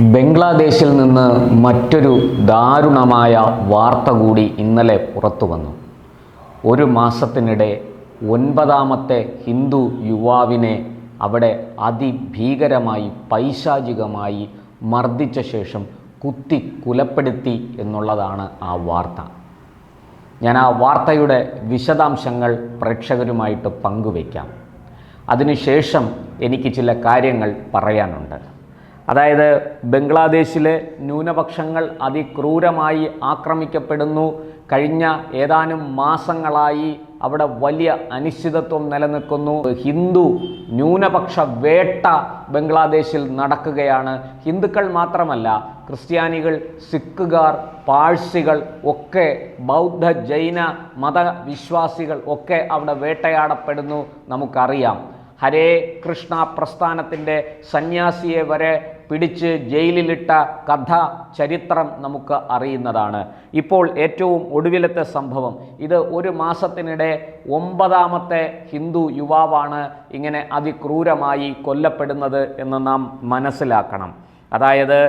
ബംഗ്ലാദേശിൽ നിന്ന് മറ്റൊരു ദാരുണമായ വാർത്ത കൂടി ഇന്നലെ പുറത്തു വന്നു. ഒരു മാസത്തിനിടെ ഒൻപതാമത്തെ ഹിന്ദു യുവാവിനെ അവിടെ അതിഭീകരമായി പൈശാചികമായി മർദ്ദിച്ച ശേഷം കുത്തി കുലപ്പെടുത്തി എന്നുള്ളതാണ് ആ വാർത്ത. ഞാൻ ആ വാർത്തയുടെ വിശദാംശങ്ങൾ പ്രേക്ഷകരുമായിട്ട് പങ്കുവയ്ക്കാം. അതിനുശേഷം എനിക്ക് ചില കാര്യങ്ങൾ പറയാനുണ്ട്. അതായത് ബംഗ്ലാദേശിലെ ന്യൂനപക്ഷങ്ങൾ അതിക്രൂരമായി ആക്രമിക്കപ്പെടുന്നു. കഴിഞ്ഞ ഏതാനും മാസങ്ങളായി അവിടെ വലിയ അനിശ്ചിതത്വം നിലനിൽക്കുന്നു. ഹിന്ദു ന്യൂനപക്ഷ വേട്ട ബംഗ്ലാദേശിൽ നടക്കുകയാണ്. ഹിന്ദുക്കൾ മാത്രമല്ല ക്രിസ്ത്യാനികൾ സിഖുകാർ പാഴ്സികൾ ഒക്കെ ബൗദ്ധ ജൈന മതവിശ്വാസികൾ ഒക്കെ അവിടെ വേട്ടയാടപ്പെടുന്നു. നമുക്കറിയാം. ഹരേ കൃഷ്ണ പ്രസ്ഥാനത്തിന്റെ സന്യാസിയെ വരെ പിടിച്ച് ജയിലിലിട്ട കഥ ചരിത്രം നമുക്ക് അറിയുന്നതാണ്. ഇപ്പോൾ ഏറ്റവും ഒടുവിലത്തെ സംഭവം. ഇത് ഒരു മാസത്തിനിടെ ഒമ്പതാമത്തെ ഹിന്ദു യുവാവാണ് ഇങ്ങനെ അതിക്രൂരമായി കൊല്ലപ്പെടുന്നത് എന്ന് നാം മനസ്സിലാക്കണം. അതായത്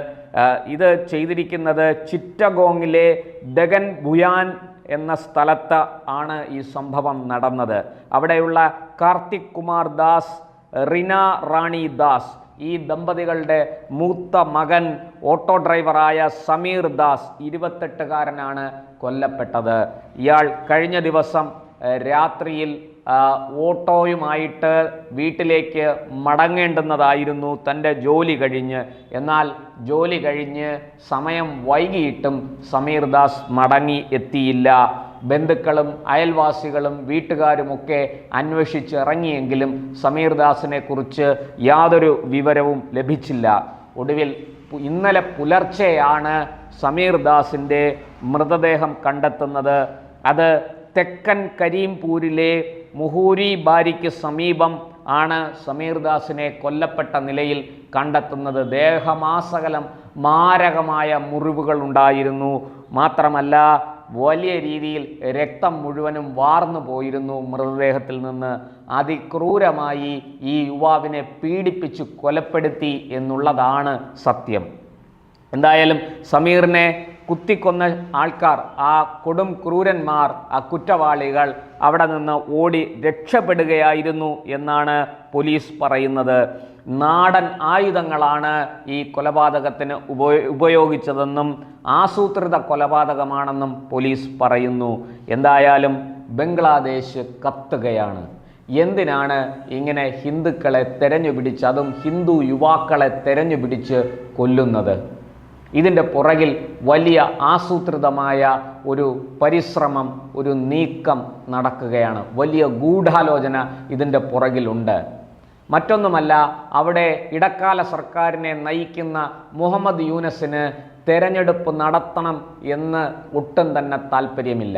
ഇത് ചെയ്തിരിക്കുന്നത് ചിറ്റഗോങ്ങിലെ ദഗൻ ഭുയാൻ എന്ന സ്ഥലത്ത് ആണ് ഈ സംഭവം നടന്നത്. അവിടെയുള്ള കാർത്തിക് കുമാർ ദാസ് റിന റാണി ദാസ് ഈ ദമ്പതികളുടെ മൂത്ത മകൻ ഓട്ടോ ഡ്രൈവറായ സമീർ ദാസ് ഇരുപത്തെട്ടുകാരനാണ് കൊല്ലപ്പെട്ടത്. ഇയാൾ കഴിഞ്ഞ ദിവസം രാത്രിയിൽ ഓട്ടോയുമായിട്ട് വീട്ടിലേക്ക് മടങ്ങേണ്ടുന്നതായിരുന്നു തന്റെ ജോലി കഴിഞ്ഞ്. എന്നാൽ ജോലി കഴിഞ്ഞ് സമയം വൈകിയിട്ടും സമീർ ദാസ് മടങ്ങി എത്തിയില്ല. ബന്ധുക്കളും അയൽവാസികളും വീട്ടുകാരുമൊക്കെ അന്വേഷിച്ചിറങ്ങിയെങ്കിലും സമീർ ദാസിനെ കുറിച്ച് യാതൊരു വിവരവും ലഭിച്ചില്ല. ഒടുവിൽ ഇന്നലെ പുലർച്ചെയാണ് സമീർ ദാസിന്റെ മൃതദേഹം കണ്ടെത്തുന്നത്. അത് തെക്കൻ കരീംപൂരിലെ മുഹൂരി ബാരിക്ക് സമീപം ആണ് സമീർ ദാസിനെ കൊല്ലപ്പെട്ട നിലയിൽ കണ്ടെത്തുന്നത്. ദേഹമാസകലം മാരകമായ മുറിവുകൾ ഉണ്ടായിരുന്നു. മാത്രമല്ല വലിയ രീതിയിൽ രക്തം മുഴുവനും വാർന്നു പോയിരുന്നു മൃതദേഹത്തിൽ നിന്ന്. അതിക്രൂരമായി ഈ യുവാവിനെ പീഡിപ്പിച്ച് കൊലപ്പെടുത്തി എന്നുള്ളതാണ് സത്യം. എന്തായാലും സമീറിനെ കുത്തിക്കൊന്ന ആൾക്കാർ ആ കൊടും ക്രൂരന്മാർ ആ കുറ്റവാളികൾ അവിടെ നിന്ന് ഓടി രക്ഷപ്പെടുകയായിരുന്നു എന്നാണ് പോലീസ് പറയുന്നത്. നാടൻ ആയുധങ്ങളാണ് ഈ കൊലപാതകത്തിന് ഉപയോ ഉപയോഗിച്ചതെന്നും ആസൂത്രിത കൊലപാതകമാണെന്നും പോലീസ് പറയുന്നു. എന്തായാലും ബംഗ്ലാദേശ് കത്തുകയാണ്. എന്തിനാണ് ഇങ്ങനെ ഹിന്ദുക്കളെ തെരഞ്ഞുപിടിച്ച് അതും ഹിന്ദു യുവാക്കളെ തെരഞ്ഞുപിടിച്ച് കൊല്ലുന്നത്? ഇതിന്റെ പുറകിൽ വലിയ ആസൂത്രിതമായ ഒരു പരിശ്രമം ഒരു നീക്കം നടക്കുകയാണ്. വലിയ ഗൂഢാലോചന ഇതിന്റെ പുറകിലുണ്ട്. മറ്റൊന്നുമല്ല അവിടെ ഇടക്കാല സർക്കാരിനെ നയിക്കുന്ന മുഹമ്മദ് യൂനസിന് തെരഞ്ഞെടുപ്പ് നടത്തണം എന്ന് ഒട്ടും തന്നെ താല്പര്യമില്ല.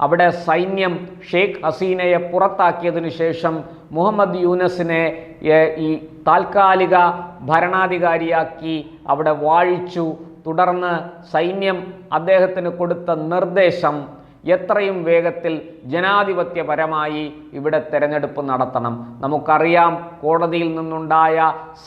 അവിടെ സൈന്യം ഷെയ്ഖ് ഹസീനയെ പുറത്താക്കിയതിനു ശേഷം മുഹമ്മദ് യൂനസിനെ ഈ താൽക്കാലിക ഭരണാധികാരിയാക്കി അവിടെ വാഴിച്ചു. തുടർന്ന് സൈന്യം അദ്ദേഹത്തിന് കൊടുത്ത നിർദ്ദേശം എത്രയും വേഗത്തിൽ ജനാധിപത്യപരമായി ഇവിടെ തെരഞ്ഞെടുപ്പ് നടത്തണം. നമുക്കറിയാം കോടതിയിൽ നിന്നുണ്ടായ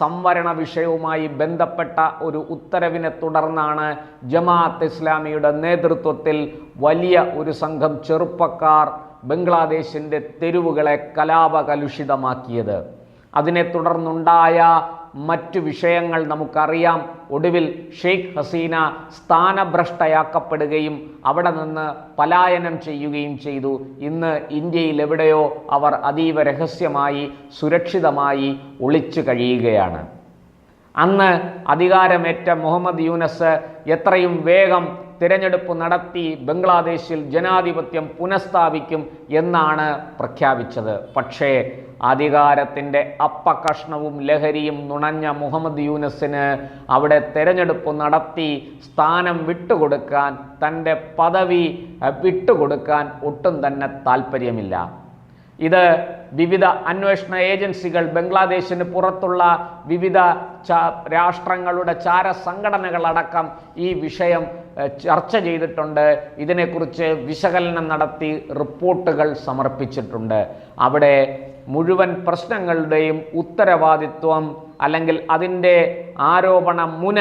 സംവരണ വിഷയവുമായി ബന്ധപ്പെട്ട ഒരു ഉത്തരവിനെ തുടർന്നാണ് ജമാഅത്ത് ഇസ്ലാമിയുടെ നേതൃത്വത്തിൽ വലിയ ഒരു സംഘം ചെറുപ്പക്കാർ ബംഗ്ലാദേശിന്റെ തെരുവുകളെ കലാപകലുഷിതമാക്കിയത്. അതിനെ തുടർന്നുണ്ടായ മറ്റു വിഷയങ്ങൾ നമുക്കറിയാം. ഒടുവിൽ ഷെയ്ഖ് ഹസീന സ്ഥാനഭ്രഷ്ടയാക്കപ്പെടുകയും അവിടെ നിന്ന് പലായനം ചെയ്യുകയും ചെയ്തു. ഇന്ന് ഇന്ത്യയിൽ എവിടെയോ അവർ അതീവ രഹസ്യമായി സുരക്ഷിതമായി ഒളിച്ചു കഴിയുകയാണ്. അന്ന് അധികാരമേറ്റ മുഹമ്മദ് യൂനസ് എത്രയും വേഗം തിരഞ്ഞെടുപ്പ് നടത്തി ബംഗ്ലാദേശിൽ ജനാധിപത്യം പുനഃസ്ഥാപിക്കും എന്നാണ് പ്രഖ്യാപിച്ചത്. പക്ഷേ അധികാരത്തിന്റെ അപ്പകഷ്ണവും ലഹരിയും നുണഞ്ഞ മുഹമ്മദ് യൂനസിന് അവിടെ തെരഞ്ഞെടുപ്പ് നടത്തി സ്ഥാനം വിട്ടുകൊടുക്കാൻ തന്റെ പദവി വിട്ടുകൊടുക്കാൻ ഒട്ടും തന്നെ താല്പര്യമില്ല. ഇത് വിവിധ അന്വേഷണ ഏജൻസികൾ ബംഗ്ലാദേശിന് പുറത്തുള്ള വിവിധ രാഷ്ട്രങ്ങളുടെ ചാര സംഘടനകളടക്കം ഈ വിഷയം ചർച്ച ചെയ്തിട്ടുണ്ട്. ഇതിനെക്കുറിച്ച് വിശകലനം നടത്തി റിപ്പോർട്ടുകൾ സമർപ്പിച്ചിട്ടുണ്ട്. അവിടെ മുഴുവൻ പ്രശ്നങ്ങളുടെയും ഉത്തരവാദിത്വം അല്ലെങ്കിൽ അതിന്റെ ആരോപണ മുന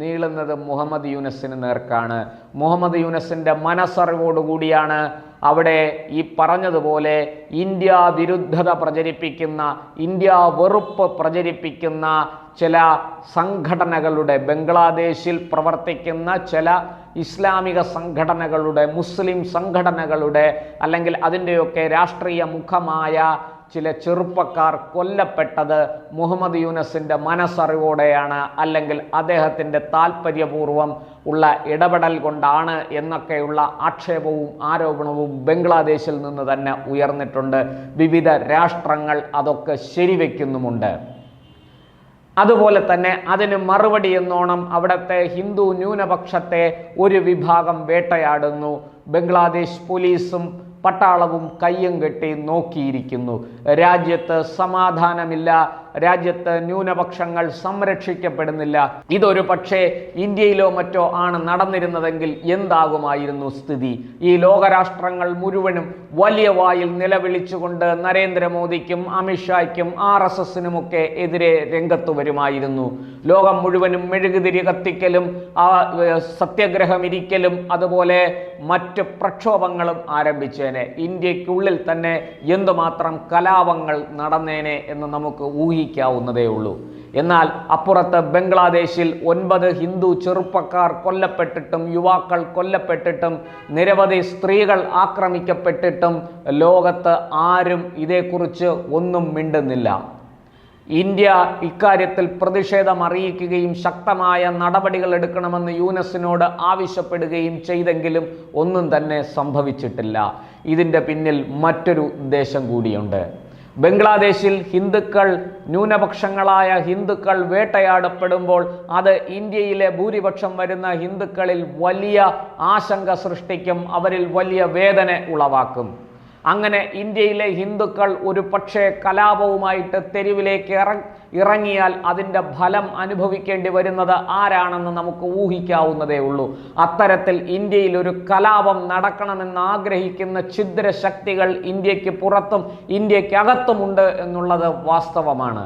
നീളുന്നത് മുഹമ്മദ് യൂനസിന് നേർക്കാണ്. മുഹമ്മദ് യൂനസിന്റെ മനസ്സറിവോടുകൂടിയാണ് അവിടെ ഈ പറഞ്ഞതുപോലെ ഇന്ത്യ വിരുദ്ധത പ്രചരിപ്പിക്കുന്ന ഇന്ത്യ വെറുപ്പ് പ്രചരിപ്പിക്കുന്ന ചില സംഘടനകളുടെ ബംഗ്ലാദേശിൽ പ്രവർത്തിക്കുന്ന ചില ഇസ്ലാമിക സംഘടനകളുടെ മുസ്ലിം സംഘടനകളുടെ അല്ലെങ്കിൽ അതിന്റെയൊക്കെ രാഷ്ട്രീയ മുഖമായ ചില ചെറുപ്പക്കാർ കൊല്ലപ്പെട്ടത് മുഹമ്മദ് യൂനസിന്റെ മനസ്സറിവോടെയാണ് അല്ലെങ്കിൽ അദ്ദേഹത്തിന്റെ താല്പര്യപൂർവം ഉള്ള ഇടപെടൽ കൊണ്ടാണ് എന്നൊക്കെയുള്ള ആക്ഷേപവും ആരോപണവും ബംഗ്ലാദേശിൽ നിന്ന് തന്നെ ഉയർന്നിട്ടുണ്ട്. വിവിധ രാഷ്ട്രങ്ങൾ അതൊക്കെ ശരിവെക്കുന്നുമുണ്ട്. അതുപോലെ തന്നെ അതിന് മറുപടി എന്നോണം അവിടുത്തെ ഹിന്ദു ന്യൂനപക്ഷത്തെ ഒരു വിഭാഗം വേട്ടയാടുന്നു. ബംഗ്ലാദേശ് പോലീസും പട്ടാളവും കയ്യും കെട്ടി നോക്കിയിരിക്കുന്നു. രാജ്യത്ത് സമാധാനമില്ല. രാജ്യത്ത് ന്യൂനപക്ഷങ്ങൾ സംരക്ഷിക്കപ്പെടുന്നില്ല. ഇതൊരു പക്ഷേ ഇന്ത്യയിലോ മറ്റോ ആണ് നടന്നിരുന്നതെങ്കിൽ എന്താകുമായിരുന്നു സ്ഥിതി? ഈ ലോകരാഷ്ട്രങ്ങൾ മുഴുവനും വലിയ വായിൽ നിലവിളിച്ചുകൊണ്ട് നരേന്ദ്രമോദിക്കും അമിത്ഷായ്ക്കും ആർ എസ് എസിനുമൊക്കെ എതിരെ രംഗത്തു വരുമായിരുന്നു. ലോകം മുഴുവനും മെഴുകുതിരി കത്തിക്കലും ആ സത്യഗ്രഹം ഇരിക്കലും അതുപോലെ മറ്റ് പ്രക്ഷോഭങ്ങളും ആരംഭിച്ചേനെ. ഇന്ത്യക്കുള്ളിൽ തന്നെ എന്തുമാത്രം കലാപങ്ങൾ നടന്നേനെ എന്ന് നമുക്ക് ഊഹിക്കാവുന്നതേ ഉള്ളൂ എന്നാൽ അപ്പുറത്ത് ബംഗ്ലാദേശിൽ ഒൻപത് ഹിന്ദു ചെറുപ്പക്കാർ കൊല്ലപ്പെട്ടിട്ടും യുവാക്കൾ കൊല്ലപ്പെട്ടിട്ടും നിരവധി സ്ത്രീകൾ ആക്രമിക്കപ്പെട്ടിട്ടും ലോകത്ത് ആരും ഇതേക്കുറിച്ച് ഒന്നും മിണ്ടുന്നില്ല. ഇന്ത്യ ഇക്കാര്യത്തിൽ പ്രതിഷേധം അറിയിക്കുകയും ശക്തമായ നടപടികൾ എടുക്കണമെന്ന് യൂനസിനോട് ആവശ്യപ്പെടുകയും ചെയ്തെങ്കിലും ഒന്നും തന്നെ സംഭവിച്ചിട്ടില്ല. ഇതിന്റെ പിന്നിൽ മറ്റൊരു ഉദ്ദേശം കൂടിയുണ്ട്. ബംഗ്ലാദേശിൽ ഹിന്ദുക്കൾ ന്യൂനപക്ഷങ്ങളായ ഹിന്ദുക്കൾ വേട്ടയാടപ്പെടുമ്പോൾ അത് ഇന്ത്യയിലെ ഭൂരിപക്ഷം വരുന്ന ഹിന്ദുക്കളിൽ വലിയ ആശങ്ക സൃഷ്ടിക്കും അവരിൽ വലിയ വേദന ഉളവാക്കും. അങ്ങനെ ഇന്ത്യയിലെ ഹിന്ദുക്കൾ ഒരു പക്ഷേ കലാപവുമായിട്ട് തെരുവിലേക്ക് ഇറങ്ങിയാൽ അതിന്റെ ഫലം അനുഭവിക്കേണ്ടി വരുന്നത് ആരാണെന്ന് നമുക്ക് ഊഹിക്കാവുന്നതേ ഉള്ളൂ. അത്തരത്തിൽ ഇന്ത്യയിൽ ഒരു കലാപം നടക്കണമെന്ന് ആഗ്രഹിക്കുന്ന ഛിദ്ര ശക്തികൾ ഇന്ത്യയ്ക്ക് പുറത്തും ഇന്ത്യക്കകത്തുമുണ്ട് എന്നുള്ളത് വാസ്തവമാണ്.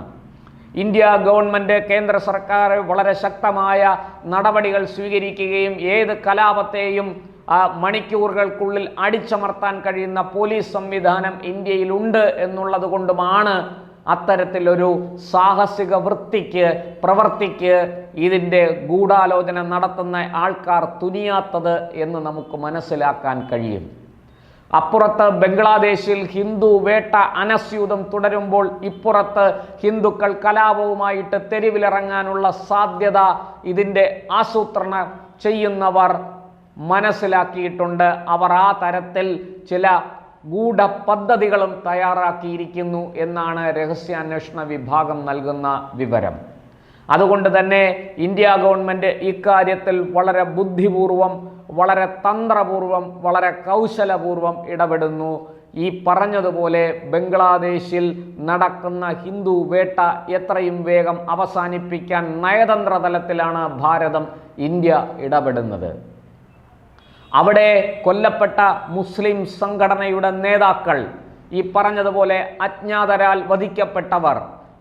ഇന്ത്യ ഗവൺമെന്റ് കേന്ദ്ര സർക്കാർ വളരെ ശക്തമായ നടപടികൾ സ്വീകരിക്കുകയും ഏത് കലാപത്തെയും ആ മണിക്കൂറുകൾക്കുള്ളിൽ അടിച്ചമർത്താൻ കഴിയുന്ന പോലീസ് സംവിധാനം ഇന്ത്യയിലുണ്ട് എന്നുള്ളത് കൊണ്ടുമാണ് അത്തരത്തിലൊരു സാഹസിക വൃത്തിക്ക് പ്രവർത്തിക്ക് ഇതിന്റെ ഗൂഢാലോചന നടത്തുന്ന ആൾക്കാർ തുനിയാത്തത് എന്ന് നമുക്ക് മനസ്സിലാക്കാൻ കഴിയും. അപ്പുറത്ത് ബംഗ്ലാദേശിൽ ഹിന്ദു വേട്ട അനസ്യൂതം തുടരുമ്പോൾ ഇപ്പുറത്ത് ഹിന്ദുക്കൾ കലാപവുമായിട്ട് തെരുവിലിറങ്ങാനുള്ള സാധ്യത ഇതിന്റെ ആസൂത്രണം ചെയ്യുന്നവർ മനസ്സിലാക്കിയിട്ടുണ്ട്. അവർ ആ തരത്തിൽ ചില ഗൂഢപദ്ധതികളും തയ്യാറാക്കിയിരിക്കുന്നു എന്നാണ് രഹസ്യാന്വേഷണ വിഭാഗം നൽകുന്ന വിവരം. അതുകൊണ്ട് തന്നെ ഇന്ത്യ ഗവൺമെന്റ് ഇക്കാര്യത്തിൽ വളരെ ബുദ്ധിപൂർവം വളരെ തന്ത്രപൂർവം വളരെ കൗശലപൂർവം ഇടപെടുന്നു. ഈ പറഞ്ഞതുപോലെ ബംഗ്ലാദേശിൽ നടക്കുന്ന ഹിന്ദു വേട്ട എത്രയും വേഗം അവസാനിപ്പിക്കാൻ നയതന്ത്ര തലത്തിലാണ് ഭാരതം ഇന്ത്യ ഇടപെടുന്നത്. അവിടെ കൊല്ലപ്പെട്ട മുസ്ലിം സംഘടനയുടെ നേതാക്കൾ ഈ പറഞ്ഞതുപോലെ അജ്ഞാതരാൽ വധിക്കപ്പെട്ടവർ.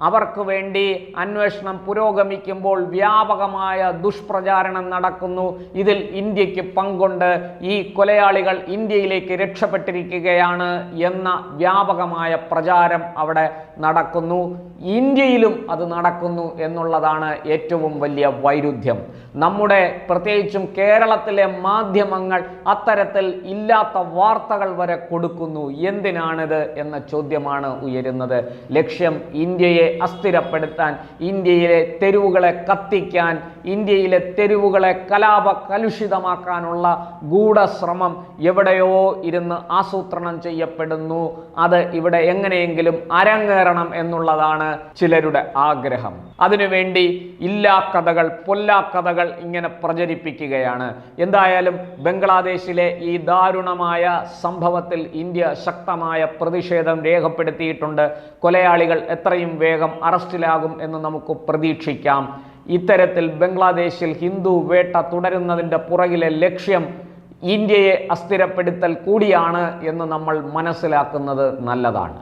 അവർക്ക് വേണ്ടി അന്വേഷണം പുരോഗമിക്കുമ്പോൾ വ്യാപകമായ ദുഷ്പ്രചാരണം നടക്കുന്നു. ഇതിൽ ഇന്ത്യയ്ക്ക് പങ്കുണ്ട്. ഈ കൊലയാളികൾ ഇന്ത്യയിലേക്ക് രക്ഷപ്പെട്ടിരിക്കുകയാണ് എന്ന വ്യാപകമായ പ്രചാരം അവിടെ നടക്കുന്നു. ഇന്ത്യയിലും അത് നടക്കുന്നു എന്നുള്ളതാണ് ഏറ്റവും വലിയ വൈരുദ്ധ്യം. നമ്മുടെ പ്രത്യേകിച്ചും കേരളത്തിലെ മാധ്യമങ്ങൾ അത്തരത്തിൽ ഇല്ലാത്ത വാർത്തകൾ വരെ കൊടുക്കുന്നു. എന്തിനാണിത് എന്ന ചോദ്യമാണ് ഉയരുന്നത്. ലക്ഷ്യം ഇന്ത്യയെ അസ്ഥിരപ്പെടുത്താൻ ഇന്ത്യയിലെ തെരുവുകളെ കത്തിക്കാൻ ഇന്ത്യയിലെ തെരുവുകളെ കലാപ കലുഷിതമാക്കാനുള്ള ഗൂഢശ്രമം എവിടെയോ ഇരുന്ന് ആസൂത്രണം ചെയ്യപ്പെടുന്നു. അത് ഇവിടെ എങ്ങനെയെങ്കിലും അരങ്ങേറണം എന്നുള്ളതാണ് ചിലരുടെ ആഗ്രഹം. അതിനുവേണ്ടി ഇല്ലാ കഥകൾ പൊല്ലാ കഥകൾ ഇങ്ങനെ പ്രചരിപ്പിക്കുകയാണ്. എന്തായാലും ബംഗ്ലാദേശിലെ ഈ ദാരുണമായ സംഭവത്തിൽ ഇന്ത്യ ശക്തമായ പ്രതിഷേധം രേഖപ്പെടുത്തിയിട്ടുണ്ട്. കൊലയാളികൾ എത്രയും വേഗം അറസ്റ്റിലാകും എന്ന് നമുക്ക് പ്രതീക്ഷിക്കാം. ഇത്തരത്തിൽ ബംഗ്ലാദേശിൽ ഹിന്ദു വേട്ട തുടരുന്നതിന്റെ പുറകിലെ ലക്ഷ്യം ഇന്ത്യയെ അസ്ഥിരപ്പെടുത്തൽ കൂടിയാണ് എന്ന് നമ്മൾ മനസ്സിലാക്കുന്നത് നല്ലതാണ്.